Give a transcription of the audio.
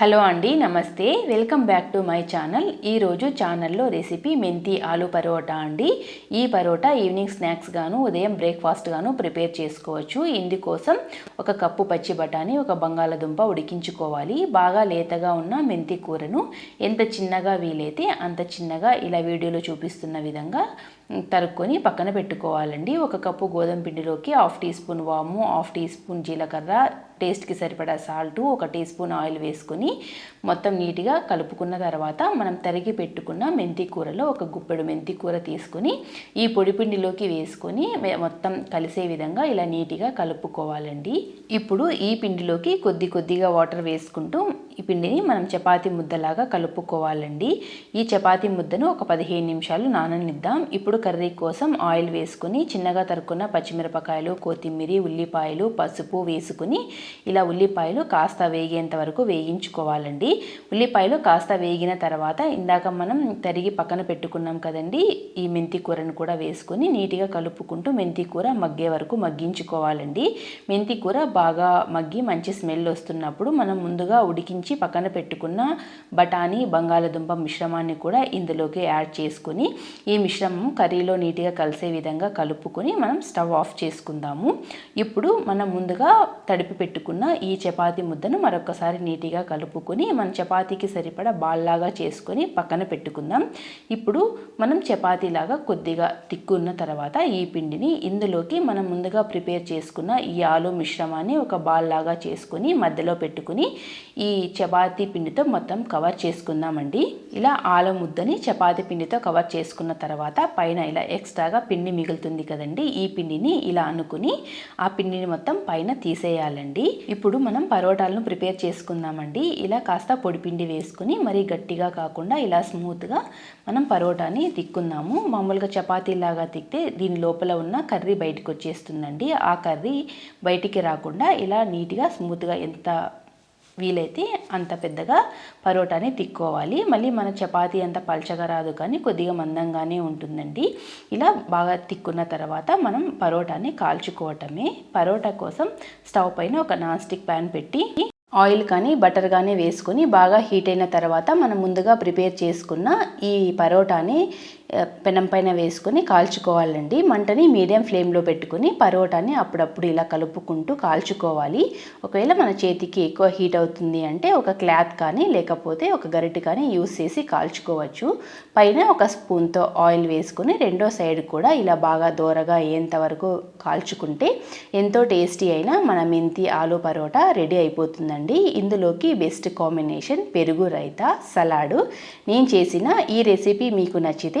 Hello అండి నమస్తే. Welcome back to my channel. ఈరోజు ఛానల్లో రెసిపీ మెంతి ఆలు పరోటా అండి. ఈ పరోటా ఈవినింగ్ స్నాక్స్ గాను ఉదయం బ్రేక్ఫాస్ట్ గాను ప్రిపేర్ చేసుకోవచ్చు. ఇందుకోసం ఒక కప్పు పచ్చి బఠానీ ఒక బంగాళదుంప ఉడికించుకోవాలి. బాగా లేతగా ఉన్న మెంతి కూరను ఎంత చిన్నగా వీలైతే అంత చిన్నగా ఇలా వీడియోలో చూపిస్తున్న విధంగా తరుక్కొని పక్కన పెట్టుకోవాలండి. ఒక కప్పు గోధుమ పిండిలోకి హాఫ్ టీ స్పూన్ వాము హాఫ్ టీ స్పూన్ జీలకర్ర టేస్ట్కి సరిపడా సాల్ట్ ఒక టీ స్పూన్ ఆయిల్ వేసుకొని మొత్తం నీట్గా కలుపుకున్న తర్వాత మనం తరిగి పెట్టుకున్న మెంతి కూరలో ఒక గుప్పెడు మెంతి కూర తీసుకొని ఈ పొడి పిండిలోకి వేసుకొని మొత్తం కలిసే విధంగా ఇలా నీట్గా కలుపుకోవాలండి. ఇప్పుడు ఈ పిండిలోకి కొద్ది కొద్దిగా వాటర్ వేసుకుంటూ ఈ పిండిని మనం చపాతీ ముద్దలాగా కలుపుకోవాలండి. ఈ చపాతీ ముద్దను ఒక పదిహేను నిమిషాలు నాననిద్దాం. ఇప్పుడు కర్రీ కోసం ఆయిల్ వేసుకుని చిన్నగా తరుక్కున్న పచ్చిమిరపకాయలు కొత్తిమీర ఉల్లిపాయలు పసుపు వేసుకుని ఇలా ఉల్లిపాయలు కాస్త వేగేంత వరకు వేయించుకోవాలండి. ఉల్లిపాయలు కాస్త వేగిన తర్వాత ఇందాక మనం తరిగి పక్కన పెట్టుకున్నాం కదండి ఈ మెంతి కూరను కూడా వేసుకొని నీట్గా కలుపుకుంటూ మెంతి కూర మగ్గే వరకు మగ్గించుకోవాలండి. మెంతి కూర బాగా మగ్గి మంచి స్మెల్ వస్తున్నప్పుడు మనం ముందుగా ఉడికించి ఉంచి పక్కన పెట్టుకున్న బఠానీ బంగాళదుంప మిశ్రమాన్ని కూడా ఇందులోకి యాడ్ చేసుకుని ఈ మిశ్రమం కర్రీలో నీట్గా కలిసే విధంగా కలుపుకొని మనం స్టవ్ ఆఫ్ చేసుకుందాము. ఇప్పుడు మనం ముందుగా తడిపి పెట్టుకున్న ఈ చపాతీ ముద్దను మరొకసారి నీట్గా కలుపుకొని మన చపాతీకి సరిపడా బాల్లాగా చేసుకొని పక్కన పెట్టుకుందాం. ఇప్పుడు మనం చపాతీలాగా కొద్దిగా తిక్కున్న తర్వాత ఈ పిండిని ఇందులోకి మనం ముందుగా ప్రిపేర్ చేసుకున్న ఈ ఆలు మిశ్రమాన్ని ఒక బాల్ లాగా చేసుకొని మధ్యలో పెట్టుకుని ఈ చపాతీ పిండితో మొత్తం కవర్ చేసుకుందామండి. ఇలా ఆల ముద్దని చపాతీ పిండితో కవర్ చేసుకున్న తర్వాత పైన ఇలా ఎక్స్ట్రాగా పిండి మిగులుతుంది కదండి. ఈ పిండిని ఇలా అనుకుని ఆ పిండిని మొత్తం పైన తీసేయాలండి. ఇప్పుడు మనం పరోటాలను ప్రిపేర్ చేసుకుందామండి. ఇలా కాస్త పొడి పిండి వేసుకుని మరీ గట్టిగా కాకుండా ఇలా స్మూత్గా మనం పరోటాని తిక్కుందాము. మామూలుగా చపాతీలాగా తిక్కితే దీని లోపల ఉన్న కర్రీ బయటకు వచ్చేస్తుందండి. ఆ కర్రీ బయటికి రాకుండా ఇలా నీట్గా స్మూత్గా ఎంత వీలైతే అంత పెద్దగా పరోటాని తిక్కోవాలి. మళ్ళీ మన చపాతీ అంత పల్చగా రాదు కానీ కొద్దిగా మందంగానే ఉంటుందండి. ఇలా బాగా తిక్కున్న తర్వాత మనం పరోటాని కాల్చుకోవటమే. పరోటా కోసం స్టవ్ పైన ఒక నాన్ స్టిక్ ప్యాన్ పెట్టి ఆయిల్ కానీ బటర్ కానీ వేసుకొని బాగా హీట్ అయిన తర్వాత మనం ముందుగా ప్రిపేర్ చేసుకున్న ఈ పరోటాని పెనం పైన వేసుకొని కాల్చుకోవాలండి. మంటని మీడియం ఫ్లేమ్లో పెట్టుకుని పరోటాని అప్పుడప్పుడు ఇలా కలుపుకుంటూ కాల్చుకోవాలి. ఒకవేళ మన చేతికి ఎక్కువ హీట్ అవుతుంది అంటే ఒక క్లాత్ కానీ లేకపోతే ఒక గరిటె కానీ యూస్ చేసి కాల్చుకోవచ్చు. పైన ఒక స్పూన్తో ఆయిల్ వేసుకుని రెండో సైడ్ కూడా ఇలా బాగా దూరగా అయ్యేంత వరకు కాల్చుకుంటే ఎంతో టేస్టీ అయిన మన మెంతి ఆలు పరోటా రెడీ అయిపోతుందండి. ఇందులోకి బెస్ట్ కాంబినేషన్ పెరుగు రైతా సలాడు. నేను చేసిన ఈ రెసిపీ మీకు నచ్చితే